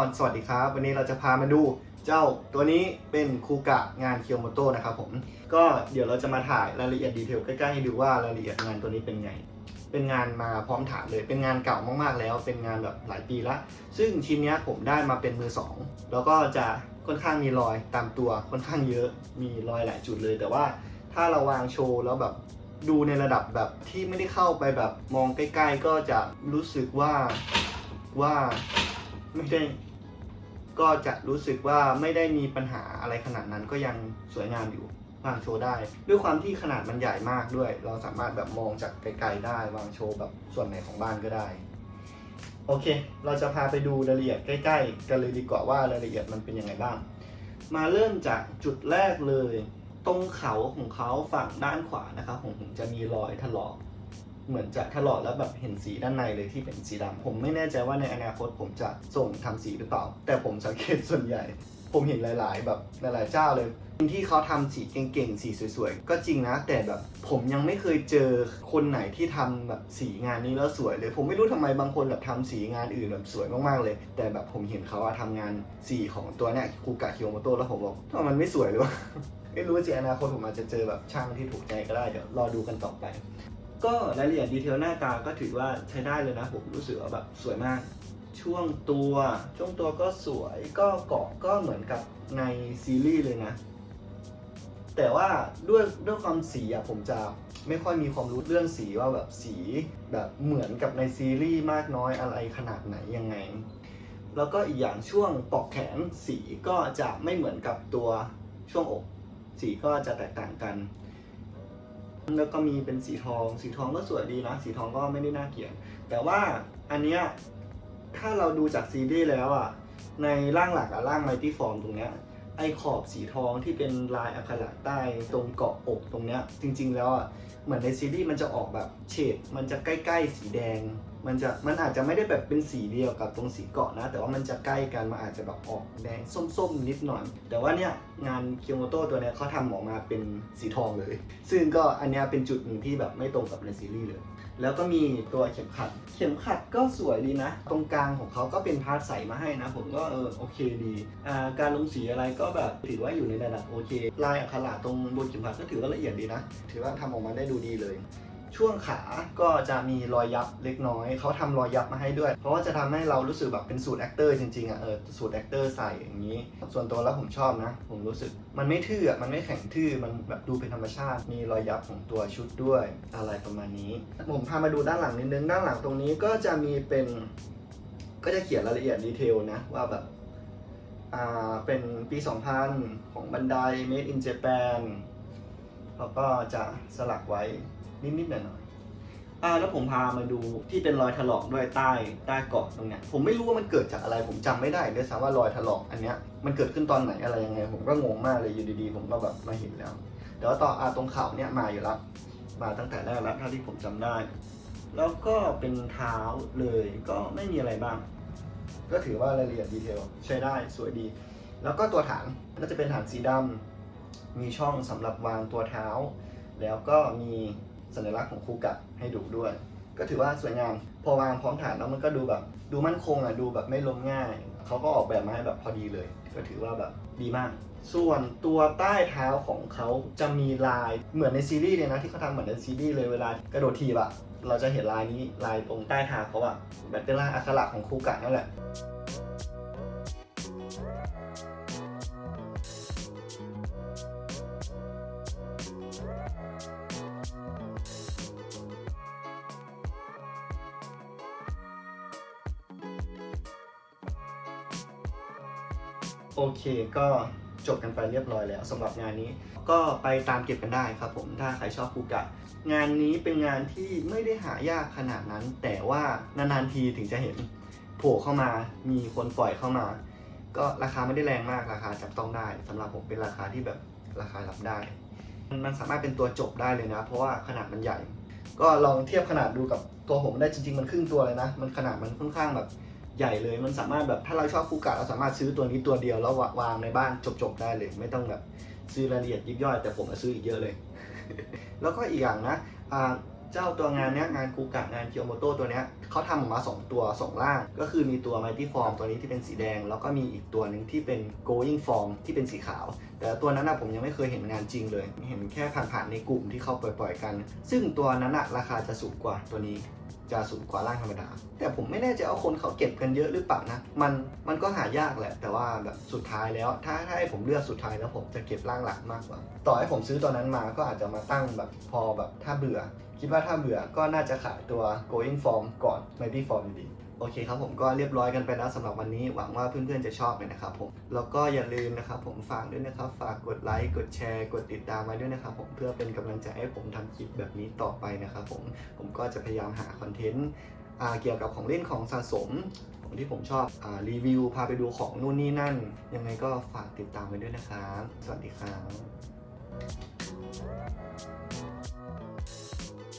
อนสวัสดีครับ วันนี้เราจะพามาดูเจ้าตัวนี้เป็นคูกะงานเคียวโมโตนะครับผม ก็เดี๋ยวเราจะมาถ่ายรายละเอียดดีเทลใกล้ๆให้ดูว่ารายละเอียดงานตัวนี้เป็นไง เป็นงานมาพร้อมถามเลย เป็นงานเก่ามากๆแล้ว เป็นงานแบบหลายปีละ ซึ่งชิ้นนี้ผมได้มาเป็นมือสองแล้วก็จะค่อนข้างมีรอยตามตัวค่อนข้างเยอะ มีรอยหลายจุดเลย แต่ว่าถ้าเราวางโชว์แล้วแบบดูในระดับแบบที่ไม่ได้เข้าไปแบบมองใกล้ ๆ ก็จะรู้สึกว่าว่าไม่ได้ ก็จะรู้สึกว่าไม่ได้มีปัญหาอะไรขนาดนั้นก็ยังสวยงามอยู่วางโชว์ได้ ด้วยความที่ขนาดมันใหญ่มากด้วย เราสามารถแบบมองจากไกลๆได้วางโชว์แบบส่วนไหนของบ้านก็ได้ โอเค เราจะพาไปดูรายละเอียดใกล้ๆ กันเลยดีกว่าว่ารายละเอียดมันเป็นยังไงบ้าง มาเริ่มจากจุดแรกเลย ตรงเขาของเขาฝั่งด้านขวานะครับผมจะมีรอยถลอก เหมือนจะถลอกแล้วแบบเห็นสีด้านในเลยที่เป็นสีดำผมไม่แน่ใจว่าในอนาคตผมจะส่งทำสีหรือเปล่า แต่ผมสังเกตส่วนใหญ่ ผมเห็นหลาย ๆ แบบหลายๆเจ้าเลยที่เขาทำสีเก่งๆ สีสวยๆ ก็จริงนะ แต่แบบผมยังไม่เคยเจอคนไหนที่ทำแบบสีงานนี้แล้วสวยเลย ผมไม่รู้ทำไมบางคนแบบทำสีงานอื่นแบบสวยมากๆเลย แต่แบบผมเห็นเขาอะทำงานสีของตัวเนี้ยคูกะคิโอโมโตะแล้วผมบอกทำไมมันไม่สวยเลยวะไม่รู้สิอนาคตผมอาจจะเจอแบบช่างที่ถูกใจก็ได้เดี๋ยวรอดูกันต่อไป ก็รายละเอียดดีเทลหน้าตาก็ถือว่าใช้ได้เลยนะผมรู้สึกว่าแบบสวยมาก ช่วงตัว ช่วงตัวก็สวยก็เกาะก็เหมือนกับในซีรีส์เลยนะ แต่ว่าด้วยด้วยความสีอะผมจะไม่ค่อยมีความรู้เรื่องสีว่าแบบสีแบบเหมือนกับในซีรีส์มากน้อยอะไรขนาดไหนยังไง แล้วก็อีกอย่างช่วงปอกแขนสีก็จะไม่เหมือนกับตัวช่วงอก สีก็จะแตกต่างกัน แล้วก็มีเป็นสีทอง สีทองก็สวยดีนะ สีทองก็ไม่ได้น่าเกลียด แต่ว่าอันเนี้ยถ้าเราดูจากซีรีส์แล้วอะ ในร่างหลักอะร่างไมตี้ฟอร์มตรงเนี้ย ไอขอบสีทองที่เป็นลายอักขระใต้ตรงเกาะอกตรงเนี้ย จริง ๆ แล้วอะ เหมือนในซีรีส์มันจะออกแบบเฉด มันจะใกล้ ๆ สีแดง มันจะมันอาจจะไม่ได้แบบเป็นสีเดียวกับตรงสีเกาะนะ แต่ว่ามันจะใกล้กันมันอาจจะแบบออกแดงส้มๆนิดหน่อย แต่ว่าเนี่ยงานเคียวโมโตตัวเนี้ยเขาทำออกมาเป็นสีทองเลย ซึ่งก็อันเนี้ยเป็นจุดหนึ่งที่แบบไม่ตรงกับในซีรีส์เลย แล้วก็มีตัวเข็มขัด เข็มขัดก็สวยดีนะ ตรงกลางของเขาก็เป็นพาร์ทใสมาให้นะ ผมก็เออโอเคดีอ่าการลงสีอะไรก็แบบถือว่าอยู่ในระดับโอเค ลายอักขระตรงบนเข็มขัดก็ถือว่าละเอียดดีนะ ถือว่าทำออกมาได้ดูดีเลย ช่วงขาก็จะมีรอยยับเล็กน้อย เขาทำรอยยับมาให้ด้วย เพราะว่าจะทำให้เรารู้สึกแบบเป็นสูตรแอคเตอร์จริงๆอะเออสูตรแอคเตอร์ใส่อย่างนี้ ส่วนตัวแล้วผมชอบนะ ผมรู้สึกมันไม่ทื่ออะมันไม่แข็งทื่อมันแบบดูเป็นธรรมชาติ มีรอยยับของตัวชุดด้วยอะไรประมาณนี้ ผมพามาดูด้านหลังนิดนึงด้านหลังตรงนี้ก็จะมีเป็น ก็จะเขียนรายละเอียดดีเทลนะว่าแบบอ่าเป็นปี 2000 ของบันได made in Japan แล้วก็จะสลักไว้นิดๆหน่อยๆอ่าแล้วผมพามาดูที่เป็นรอยถลอกด้วยใต้ใต้เกาะตรงเนี้ยผมไม่รู้ว่ามันเกิดจากอะไร ผมจำไม่ได้ด้วยซ้ำว่ารอยถลอกอันเนี้ยมันเกิดขึ้นตอนไหนอะไรยังไง ผมก็งงมากเลยอยู่ดีๆ ผมก็แบบมาเห็นแล้วแต่ว่าต่ออาตรงเข่าเนี้ยมาอยู่แล้วมาตั้งแต่แรกแล้วเท่าที่ผมจำได้ แล้วก็เป็นเท้าเลยก็ไม่มีอะไรบ้าง ก็ถือว่ารายละเอียดดีเทลใช้ได้สวยดี แล้วก็ตัวฐานก็จะเป็นฐานสีดำ มีช่องสำหรับวางตัวเท้า แล้วก็มีสัญลักษณ์ของคูกะให้ดูด้วย ก็ถือว่าสวยงาม พอวางพร้อมฐานแล้วมันก็ดูแบบ ดูมั่นคงอะดูแบบไม่ล้มง่าย เขาก็ออกแบบมาให้แบบพอดีเลย ก็ถือว่าแบบดีมาก ส่วนตัวใต้เท้าของเขาจะมีลายเหมือนในซีรีส์เลยนะที่เขาทำเหมือนในซีรีส์เลยเวลากระโดดทีบอะเราจะเห็นลายนี้ลายตรงใต้เท้าเขาอะแบบเป็นลายอักขระของคูกะนั่นแหละ โอเคก็จบกันไปเรียบร้อยแล้วสำหรับงานนี้ ก็ไปตามเก็บกันได้ครับผมถ้าใครชอบคูกะ งานนี้เป็นงานที่ไม่ได้หายากขนาดนั้น แต่ว่านานๆทีถึงจะเห็นโผล่เข้ามามีคนปล่อยเข้ามา ก็ราคาไม่ได้แรงมากราคาจับต้องได้สำหรับผมเป็นราคาที่แบบราคารับได้ มันสามารถเป็นตัวจบได้เลยนะ เพราะว่าขนาดมันใหญ่ ก็ลองเทียบขนาดดูกับตัวผมได้จริง ๆ มันครึ่งตัวเลยนะ มันขนาดมันค่อนข้างแบบ ใหญ่เลย มันสามารถแบบถ้าเราชอบคูกะเราสามารถซื้อตัวนี้ตัวเดียวแล้ววางในบ้านจบๆได้เลย ไม่ต้องแบบซื้อรายละเอียดยิบย่อย แต่ผมซื้ออีกเยอะเลย แล้วก็อีกอย่างนะเจ้าตัวงานเนี้ยงานคูกะงานเคียวโมโตตัวเนี้ยเขาทำออกมา 2 ตัว2ร่าง ก็คือมีตัว Mighty Form ตัวนี้ที่เป็นสีแดง แล้วก็มีอีกตัวหนึ่งที่เป็น Going Form ที่เป็นสีขาว แต่ตัวนั้นนะผมยังไม่เคยเห็นงานจริงเลย เห็นแค่ผ่านๆในกลุ่มที่เขาปล่อยๆกัน ซึ่งตัวนั้นอะราคาจะสูงกว่าตัวนี้ จะสูงกว่าร่างธรรมดา แต่ผมไม่แน่ใจว่าคนเขาเก็บกันเยอะหรือเปล่านะ มันมันก็หายากแหละ แต่ว่าแบบสุดท้ายแล้ว ถ้าถ้าให้ผมเลือกสุดท้ายแล้วผมจะเก็บร่างหลักมากกว่า ต่อให้ผมซื้อตัวนั้นมาก็อาจจะมาตั้งแบบพอแบบถ้าเบื่อ คิดว่าถ้าเบื่อก็น่าจะขายตัว going form ก่อน mighty form อยู่ดี โอเคครับผมก็เรียบร้อยกันไปแล้วสำหรับวันนี้หวังว่าเพื่อนๆจะชอบเลยนะครับผมแล้วก็อย่าลืมนะครับผมฝากด้วยนะครับฝากกดไลค์กดแชร์กดติดตามไว้ด้วยนะครับผมเพื่อเป็นกำลังใจให้ผมทำคลิปแบบนี้ต่อไปนะครับผมผมก็จะพยายามหาคอนเทนต์เกี่ยวกับของเล่นของสะสมของที่ผมชอบอรีวิวพาไปดูของนู่นนี่นั่น ยังไงก็ฝากติดตามไว้ด้วยนะครับ สวัสดีครับ